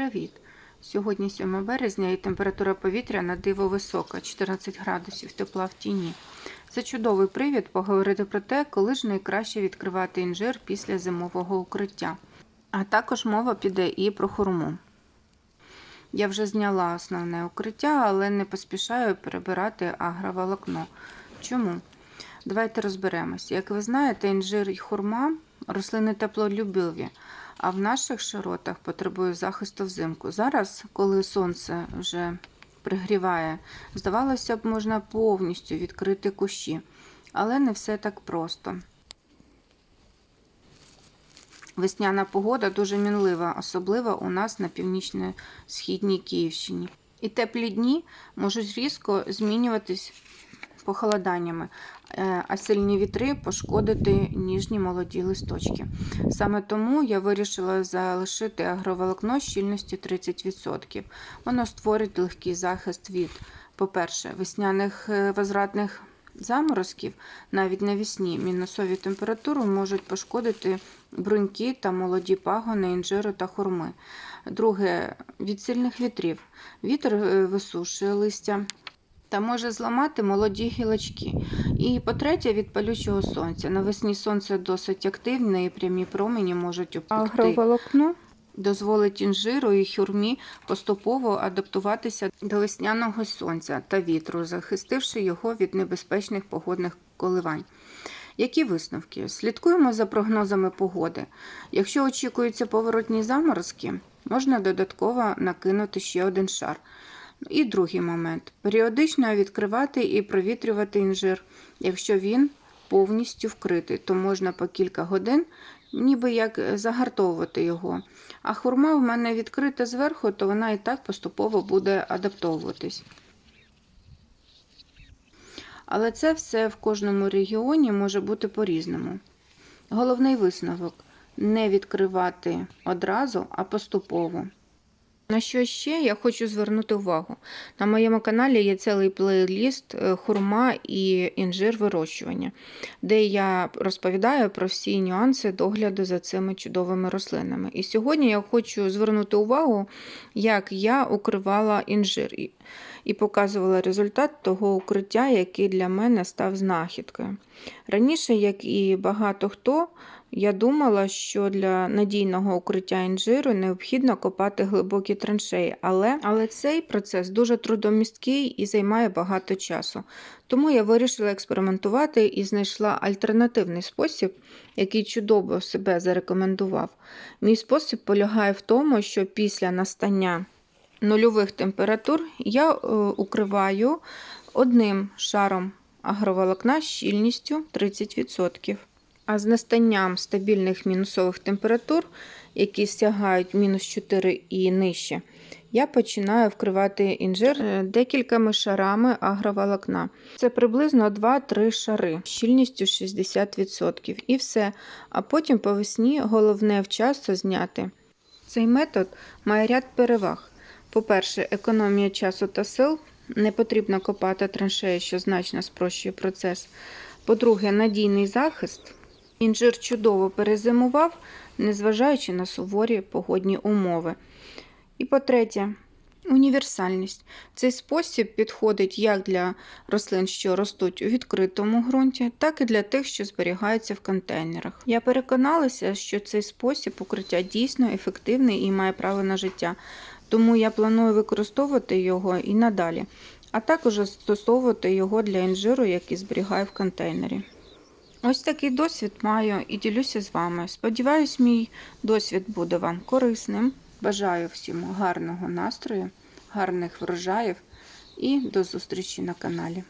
Привіт! Сьогодні 7 березня і температура повітря на диво висока 14 градусів тепла в тіні. Це чудовий привід поговорити про те, коли ж найкраще відкривати інжир після зимового укриття. А також мова піде і про хурму. Я вже зняла основне укриття, але не поспішаю перебирати агроволокно. Чому? Давайте розберемось. Як ви знаєте, інжир і хурма рослини теплолюбиві, а в наших широтах потребує захисту взимку. Зараз, коли сонце вже пригріває, здавалося б, можна повністю відкрити кущі, але не все так просто. Весняна погода дуже мінлива, особливо у нас на північно-східній Київщині. І теплі дні можуть різко змінюватись похолоданнями, а сильні вітри пошкодити ніжні молоді листочки. Саме тому я вирішила залишити агроволокно щільністю 30%. Воно створить легкий захист від, по-перше, весняних е, возвратних заморозків, навіть навесні мінусові температури можуть пошкодити бруньки та молоді пагони інжиру та хурми. Друге, від сильних вітрів. Вітер е, висушує листя та може зламати молоді гілочки. І по-третє, від палючого сонця. Навесні сонце досить активне і прямі промені можуть обпекти. Агроволокно Дозволить інжиру і хюрмі поступово адаптуватися до весняного сонця та вітру, захистивши його від небезпечних погодних коливань. Які висновки? Слідкуємо за прогнозами погоди. Якщо очікуються поворотні заморозки, можна додатково накинути ще один шар. І другий момент: періодично відкривати і провітрювати інжир. Якщо він повністю вкритий, то можна по кілька годин, ніби як загартовувати його. А хурма в мене відкрита зверху, то вона і так поступово буде адаптовуватись. Але це все в кожному регіоні може бути по-різному. Головний висновок не відкривати одразу, а поступово. На що ще я хочу звернути увагу. На моєму каналі є цілий плейліст е, хурма і інжир вирощування, де я розповідаю про всі нюанси догляду за цими чудовими рослинами. І сьогодні я хочу звернути увагу, як я укривала інжир і- показувала результат того укриття, який для мене став знахідкою. Раніше, як і багато хто, я думала, що для надійного укриття інжиру необхідно копати глибокі траншеї, але, але цей процес дуже трудомісткий і займає багато часу. Тому я вирішила експериментувати і знайшла альтернативний спосіб, який чудово себе зарекомендував. Мій спосіб полягає в тому, що після настання нульових температур я е, укриваю одним шаром агроволокна щільністю 30%. А з настанням стабільних мінусових температур, які сягають мінус 4 і нижче, я починаю вкривати інжир е, декількома шарами агроволокна. Це приблизно 2-3 шари з щільністю 60%. І все. А потім по весні головне вчасно зняти. Цей метод має ряд переваг. По-перше, економія часу та сил. Не потрібно копати траншеї, що значно спрощує процес. По-друге, надійний захист. Інжир чудово перезимував, незважаючи на суворі погодні умови. І по-третє, універсальність. Цей спосіб підходить як для рослин, що ростуть у відкритому ґрунті, так і для тих, що зберігаються в контейнерах. Я переконалася, що цей спосіб укриття дійсно ефективний і має право на життя, тому я планую використовувати його і надалі, а також застосовувати його для інжиру, який зберігаю в контейнері. Ось такий досвід маю і ділюся з вами. Сподіваюсь, мій досвід буде вам корисним. Бажаю всім гарного настрою, гарних врожаїв і до зустрічі на каналі.